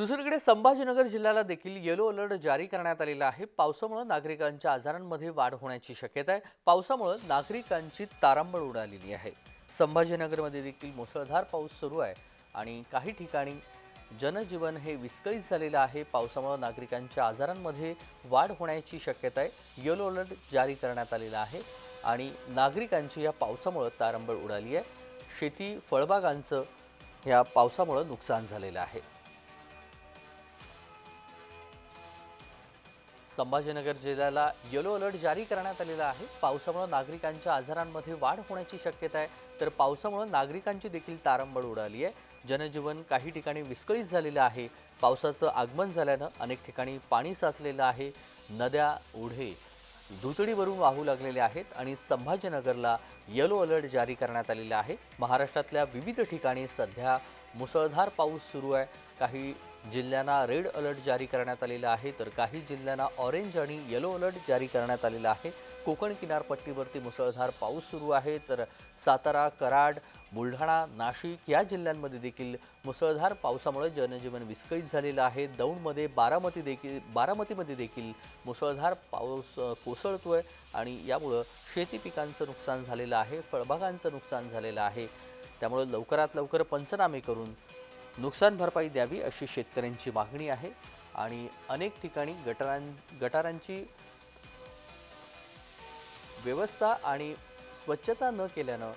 दुसरीकडे संभाजीनगर जिल्ह्याला देखील येलो अलर्ट जारी करण्यात आलेला आहे. पावसामुळे नागरिकांच्या आजारांमध्ये वाढ होण्याची शक्यता आहे. पावसामुळे नागरिकांची तारांबळ उडालेली आहे. संभाजीनगरमध्ये देखील मुसळधार पाऊस सुरू आहे आणि काही ठिकाणी जनजीवन हे विस्कळीत झालेलं आहे. पावसामुळे नागरिकांच्या आजारांमध्ये वाढ होण्याची शक्यता आहे. येलो अलर्ट जारी करण्यात आलेला आहे आणि नागरिकांची या पावसामुळे तारंबळ उडाली आहे. शेती फळबागांचं या पावसामुळं नुकसान झालेलं आहे. संभाजीनगर जिल्ह्याला येलो अलर्ट जारी करण्यात आलेला आहे. पावसामुळे नागरिकांच्या आजारांमध्ये वाढ होण्याची शक्यता आहे. तर पावसामुळे नागरिकांची देखील तारंबळ उडाली आहे. जनजीवन काही ठिकाणी विस्कळीत झालेलं आहे. पावसाचं आगमन झाल्यानं अनेक ठिकाणी पाणी साचलेलं आहे. नद्या ओढे दुतडीवरून वाहू लागलेले आहेत आणि संभाजीनगरला येलो अलर्ट जारी करण्यात आलेला आहे. महाराष्ट्रातल्या विविध ठिकाणी सध्या मुसळधार पाऊस सुरू आहे. काही जिल्ह्यांना रेड अलर्ट जारी करण्यात आलेला आहे. तर काही जिल्ह्यांना ऑरेंज आणि येलो अलर्ट जारी करण्यात आलेला आहे. कोकण किनारपट्टीवरती मुसळधार पाऊस सुरू आहे. तर सातारा कराड बुलढाणा नाशिक या जिल्ह्यांमध्ये देखील मुसळधार पावसामुळे जनजीवन विस्कळीत झालेलं आहे. दौंडमध्ये बारामती देखील बारामतीमध्ये देखील मुसळधार पाऊस कोसळतो आहे आणि यामुळं शेती पिकांचं नुकसान झालेलं आहे. फळबागांचं नुकसान झालेलं आहे. त्यामुळं लवकरात लवकर पंचनामे करून नुकसान भरपाई द्यावी अशी शेतकऱ्यांची मागणी आहे. आणि अनेक ठिकाणी गटारां गटारांची व्यवस्था आणि स्वच्छता न केल्यानं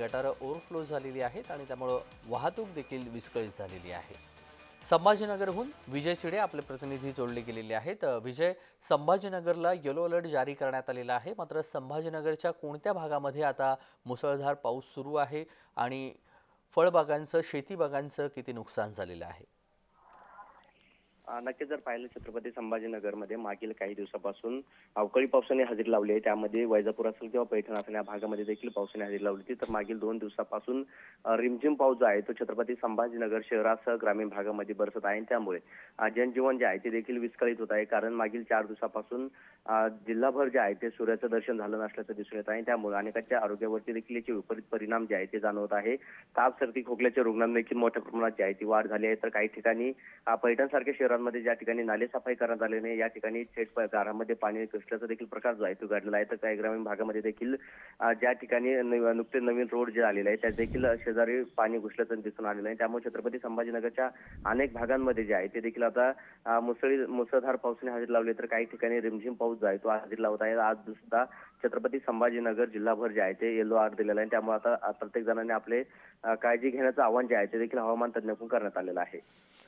गटारं ओव्हरफ्लो झालेली आहेत आणि त्यामुळं वाहतूक देखील विस्कळीत झालेली आहे. संभाजीनगरहून विजय चिडे आपले प्रतिनिधी जोडले गेलेले आहेत. विजय संभाजीनगरला येलो अलर्ट जारी करण्यात आलेला आहे. मात्र संभाजीनगरच्या कोणत्या भागामध्ये आता मुसळधार पाऊस सुरू आहे आणि फळबागांचं शेतीबागांचं किती नुकसान झालेलं आहे? नक्कीच जर पाहिलं छत्रपती संभाजीनगरमध्ये मागील काही दिवसापासून अवकाळी पावसाने हजेरी लावली आहे. त्यामध्ये वैजापूर असेल किंवा पैठण असेल या भागामध्ये देखील पावसाने हजेरी लावली होती. तर मागील दोन दिवसापासून रिमझिम पाऊस जो आहे तो छत्रपती संभाजीनगर शहरासह ग्रामीण भागामध्ये बरसत आहे. त्यामुळे जनजीवन जे आहे ते देखील विस्कळीत होत आहे. कारण मागील चार दिवसापासून जिल्हाभर जे आहे ते सूर्याचं दर्शन झालं नसल्याचं दिसून येत आहे. त्यामुळे अनेकांच्या आरोग्यावरती देखील याचे विपरीत परिणाम जे आहे ते जाणवत आहे. ताप सर्दी खोकल्याच्या रुग्णांना देखील मोठ्या प्रमाणात जी आहे ती वाढ झाली आहे. तर काही ठिकाणी अ, पैठण सारख्या शहरांमध्ये ज्या ठिकाणी नाले सफाई करण्यात आले नाही या ठिकाणी थेट गारामध्ये पाणी घुसल्याचा देखील प्रकार जो आहे तो घडलेला आहे. तर काही ग्रामीण भागामध्ये देखील ज्या ठिकाणी न- नुकते नवीन रोड जे आलेले आहे त्या देखील शेजारी पाणी घुसल्याचं दिसून आलेलं आहे. त्यामुळे छत्रपती संभाजीनगरच्या अनेक भागांमध्ये जे आहे ते देखील आता मुसळी मुसळधार पावसाने हजेरी लावली तर काही ठिकाणी रिमझिम पाऊस जो आहे तो हजेरी लावत आहे. आज सुद्धा छत्रपती संभाजीनगर जिल्हाभर जे आहे ते येलो आर्ट दिलेला आहे. त्यामुळे आता प्रत्येक जणांनी आपले काळजी घेण्याचं आव्हान जे आहे ते देखील हवामान तज्ज्ञाकडून करण्यात आलेलं आहे.